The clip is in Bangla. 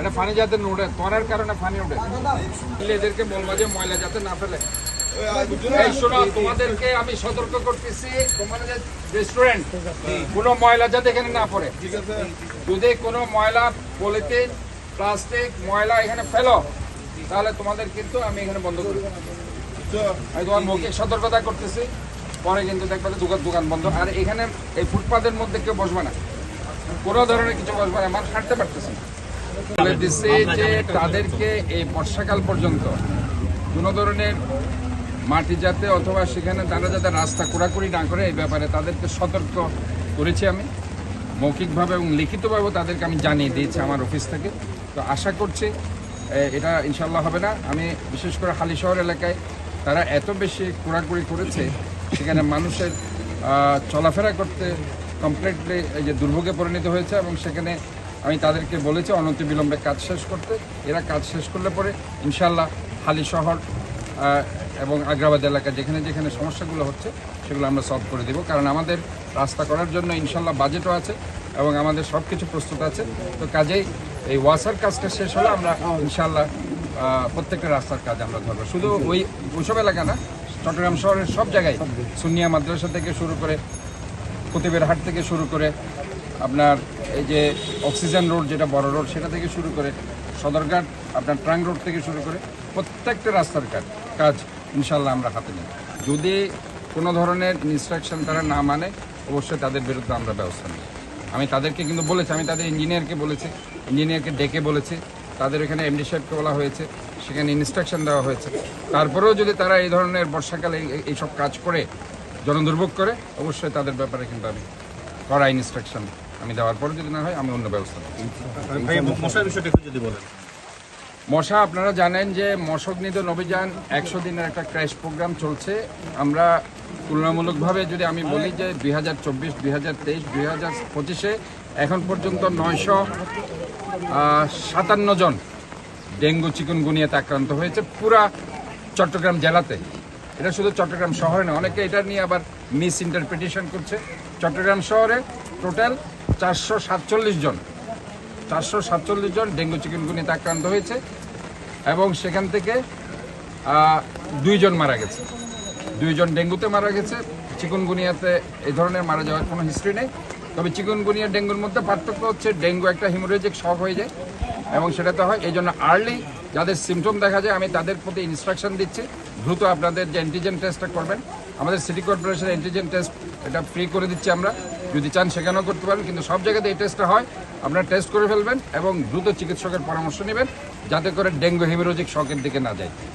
এটা পানি যাতে না উঠে তরার কারণে উঠে তাহলে এদেরকে বলব যে ময়লা যাতে না ফেলে। তোমাদেরকে আমি সতর্ক করতেছি, তোমাদের রেস্টুরেন্ট কোনো ময়লা যাতে এখানে না পড়ে। যদি কোনো ময়লা পলিথিন প্লাস্টিক ময়লা এখানে ফেলো, তাহলে তোমাদের কিন্তু আমি এখানে বন্ধ করব আমি তোমার মৌখিক সতর্কতা করতেছি, পরে কিন্তু দেখবে দোকান দোকান বন্ধ। আর এখানে এই ফুটপাতের মধ্যে কেউ বসবে না। কোনো ধরনের কিছু বসবে না, মানুষ হাঁটতে পারতেছে না। বলে দিচ্ছে যে তাদেরকে এই বর্ষাকাল পর্যন্ত কোনো ধরনের মাটি যাতে অথবা সেখানে তারা যাতে রাস্তা কোড়াকুড়ি না করে, এই ব্যাপারে তাদেরকে সতর্ক করেছি আমি। মৌখিকভাবে এবং লিখিতভাবেও তাদেরকে আমি জানিয়ে দিয়েছি আমার অফিস থেকে। তো আশা করছি এটা ইনশাল্লাহ হবে না। আমি বিশেষ করে হালি শহর এলাকায় তারা এত বেশি কোড়াকুড়ি করেছে, সেখানে মানুষের চলাফেরা করতে কমপ্লিটলি যে দুর্ভোগে পরিণত হয়েছে এবং সেখানে আমি তাদেরকে বলেছি অনতিবিলম্বে কাজ শেষ করতে। এরা কাজ শেষ করলে পরে ইনশাল্লাহ হালি শহর এবং আগ্রাবাদ এলাকা যেখানে যেখানে সমস্যাগুলো হচ্ছে, সেগুলো আমরা সলভ করে দেব। কারণ আমাদের রাস্তা করার জন্য ইনশাল্লাহ বাজেটও আছে এবং আমাদের সব কিছু প্রস্তুত আছে। তো কাজেই এই ওয়াসার কাজটা শেষ হলে আমরা ইনশাল্লাহ প্রত্যেকটা রাস্তার কাজ আমরা ধরবো। শুধু ওই ওইসব এলাকা না, চট্টগ্রাম শহরের সব জায়গায় সুনিয়া মাদ্রাসা থেকে শুরু করে খতিবের হাট থেকে শুরু করে আপনার এই যে অক্সিজেন রোড যেটা বড় রোড, সেটা থেকে শুরু করে সদরঘাট, আপনার ট্রাং রোড থেকে শুরু করে প্রত্যেকটা রাস্তার কাজ কাজ ইনশাল্লাহ আমরা হাতে নিই যদি কোনো ধরনের ইনস্ট্রাকশন তারা না মানে অবশ্যই তাদের বিরুদ্ধে আমরা ব্যবস্থা নিই আমি তাদেরকে কিন্তু বলেছি, আমি তাদের ইঞ্জিনিয়ারকে বলেছি ইঞ্জিনিয়ারকে ডেকে বলেছি, তাদের এখানে এমডি সাহেবকে বলা হয়েছে, সেখানে ইনস্ট্রাকশন দেওয়া হয়েছে। তারপরেও যদি তারা এই ধরনের বর্ষাকালে এই- এইসব কাজ করে, জনদুর্ভোগ করে, অবশ্যই তাদের ব্যাপারে কিন্তু আমি করা ইনস্ট্রাকশন আমি দেওয়ার পরে যদি না হয় আমি অন্য ব্যবস্থা মশার বিষয়টা একটু যদি বলেন। মশা আপনারা জানেন যে মশক নিধন অভিযান একশো দিনের একটা ক্র্যাশ প্রোগ্রাম চলছে। আমরা তুলনামূলকভাবে যদি আমি বলি যে দুই হাজার চব্বিশ দুই হাজার তেইশ দুই হাজার পঁচিশে এখন পর্যন্ত নয়শো সাতান্ন জন ডেঙ্গু চিকুনগুনিয়াতে আক্রান্ত হয়েছে পুরা চট্টগ্রাম জেলাতে। এটা শুধু চট্টগ্রাম শহরে না অনেকে এটা নিয়ে আবার মিস ইন্টারপ্রিটেশন করছে। চট্টগ্রাম শহরে টোটাল চারশো সাতচল্লিশ জন। চারশো সাতচল্লিশ জন ডেঙ্গু চিকেনগুনিতে আক্রান্ত হয়েছে এবং সেখান থেকে দুইজন মারা গেছে। দুইজন ডেঙ্গুতে মারা গেছে। চিকুনগুনিয়াতে এই ধরনের মারা যাওয়ার কোনো হিস্ট্রি নেই। তবে চিকুনগুনিয়া ডেঙ্গুর মধ্যে পার্থক্য হচ্ছে ডেঙ্গু একটা হিমোরেজিক শক হয়ে যায় এবং সেটাতে হয়। এই জন্য আর্লি যাদের সিমটম দেখা যায়, আমি তাদের প্রতি ইনস্ট্রাকশন দিচ্ছি। দ্রুত আপনাদের যে অ্যান্টিজেন টেস্টটা করবেন আমাদের সিটি কর্পোরেশনের অ্যান্টিজেন টেস্ট এটা ফ্রি করে দিচ্ছি আমরা। যদি চান সেখানেও করতে পারেন, কিন্তু সব জায়গাতে এই টেস্টটা হয়। আপনারা টেস্ট করে ফেলবেন এবং দ্রুত চিকিৎসকের পরামর্শ নেবেন, যাতে করে ডেঙ্গু হিমোরোজিক শখের দিকে না যায়।